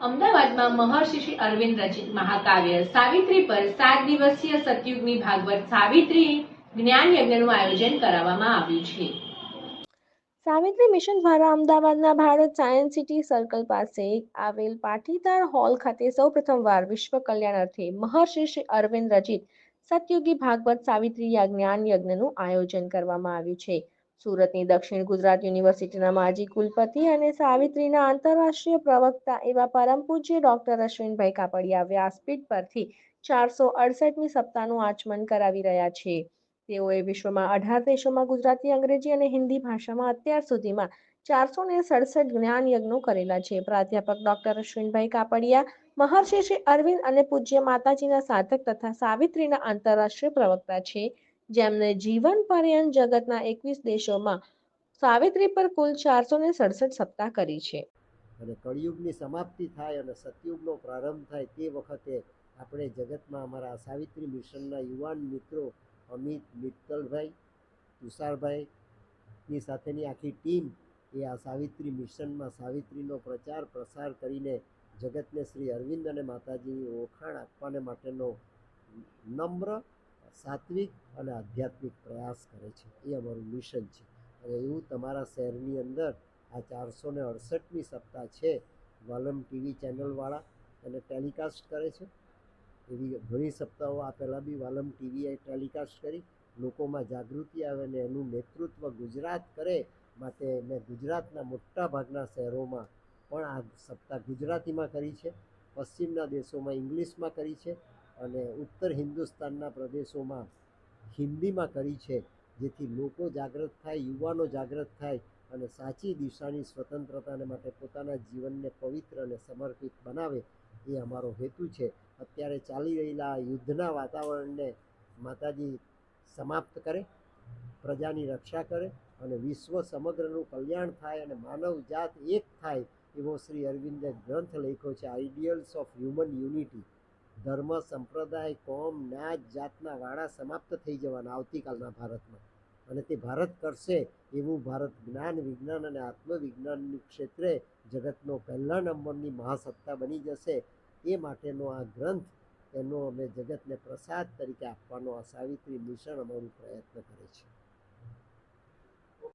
અમદાવાદમાં મહર્ષિ શ્રી અરવિંદ રચિત મહાકાવ્ય સાવિત્રી પર સાત દિવસીય સતયુગની ભાગવત સાવિત્રી જ્ઞાન યજ્ઞનું આયોજન કરાવવામાં આવ્યું છે. સાવિત્રી મિશન દ્વારા અમદાવાદના ભારત સાયન્સ સિટી સર્કલ પાસે આવેલ પાટીદાર હોલ ખાતે સૌપ્રથમવાર વિશ્વ કલ્યાણ અર્થે મહર્ષિ શ્રી અરવિંદ રચિત સતયુગી ભાગવત સાવિત્રી જ્ઞાન યજ્ઞનું આયોજન કરવામાં આવ્યું છે. સુરતની દક્ષિણ ગુજરાત યુનિવર્સિટીના માજી કુલપતિ અને સાવિત્રીના આંતરરાષ્ટ્રીય પ્રવક્તા એવા પરમ પૂજ્ય ડોક્ટર અશ્વિનભાઈ કાપડિયા વ્યાસપીઠ પરથી ચારસો અડસઠમી સપ્તાહનું આચમન કરાવી રહ્યા છે. તેઓએ વિશ્વમાં અઢાર દેશોમાં ગુજરાતી, અંગ્રેજી અને હિન્દી ભાષામાં અત્યાર સુધીમાં ચારસો ને સડસઠ જ્ઞાન યજ્ઞો કરેલા છે. પ્રાધ્યાપક ડોક્ટર અશ્વિનભાઈ કાપડિયા, મહર્ષિ શ્રી અરવિંદ અને પૂજ્ય માતાજીના સાધક તથા સાવિત્રીના આંતરરાષ્ટ્રીય પ્રવક્તા છે. જેમને જીવન પર્યંત જગતના એકવીસ દેશોમાં સાવિત્રી પર કુલ ચારસો ને સડસઠ સત્તા કરી છે. અને કળિયુગની સમાપ્તિ થાય અને સતયુગનો પ્રારંભ થાય તે વખતે આપણે જગતમાં અમારા સાવિત્રી મિશનના યુવાન મિત્રો અમિત, મિત્તલભાઈ તુષારભાઈની સાથેની આખી ટીમ એ આ સાવિત્રી મિશનમાં સાવિત્રીનો પ્રચાર પ્રસાર કરીને જગતને શ્રી અરવિંદ અને માતાજીની ઓળખાણ આપવાને માટેનો નમ્ર સાત્વિક અને આધ્યાત્મિક પ્રયાસ કરે છે. એ અમારું મિશન છે. અને એવું તમારા શહેરની અંદર આ ચારસો ને અડસઠમી સપ્તાહ છે. વાલમ ટીવી ચેનલવાળા એને ટેલિકાસ્ટ કરે છે. એવી ઘણી સપ્તાહો આ પહેલાં બી વાલમ ટીવીએ ટેલિકાસ્ટ કરી. લોકોમાં જાગૃતિ આવે ને એનું નેતૃત્વ ગુજરાત કરે માટે મેં ગુજરાતના મોટા ભાગના શહેરોમાં પણ આ સપ્તાહ ગુજરાતીમાં કરી છે. પશ્ચિમના દેશોમાં ઇંગ્લિશમાં કરી છે. અને ઉત્તર હિન્દુસ્તાનના પ્રદેશોમાં હિન્દીમાં કરી છે, જેથી લોકો જાગૃત થાય, યુવાનો જાગૃત થાય અને સાચી દિશાની સ્વતંત્રતાને માટે પોતાના જીવનને પવિત્ર અને સમર્પિત બનાવે એ અમારો હેતુ છે. અત્યારે ચાલી રહેલા યુદ્ધના વાતાવરણને માતાજી સમાપ્ત કરે, પ્રજાની રક્ષા કરે અને વિશ્વ સમગ્રનું કલ્યાણ થાય અને માનવ જાત એક થાય એવો શ્રી અરવિંદે ગ્રંથ લખ્યો છે આઈડિયલ્સ ઓફ હ્યુમન યુનિટી ધર્મ, સંપ્રદાય, કોમ નાત જાતના વાળા સમાપ્ત થઈ જવાના આવતીકાલના ભારતમાં. અને તે ભારત કરશે એવું ભારત જ્ઞાન, વિજ્ઞાન અને આત્મવિજ્ઞાનની ક્ષેત્રે જગતનો પહેલા નંબરની મહાસત્તા બની જશે એ માટેનો આ ગ્રંથ એનો અમે જગતને પ્રસાદ તરીકે આપવાનો આ સાવિત્રી મિશન અમારું પ્રયત્ન કરે છે.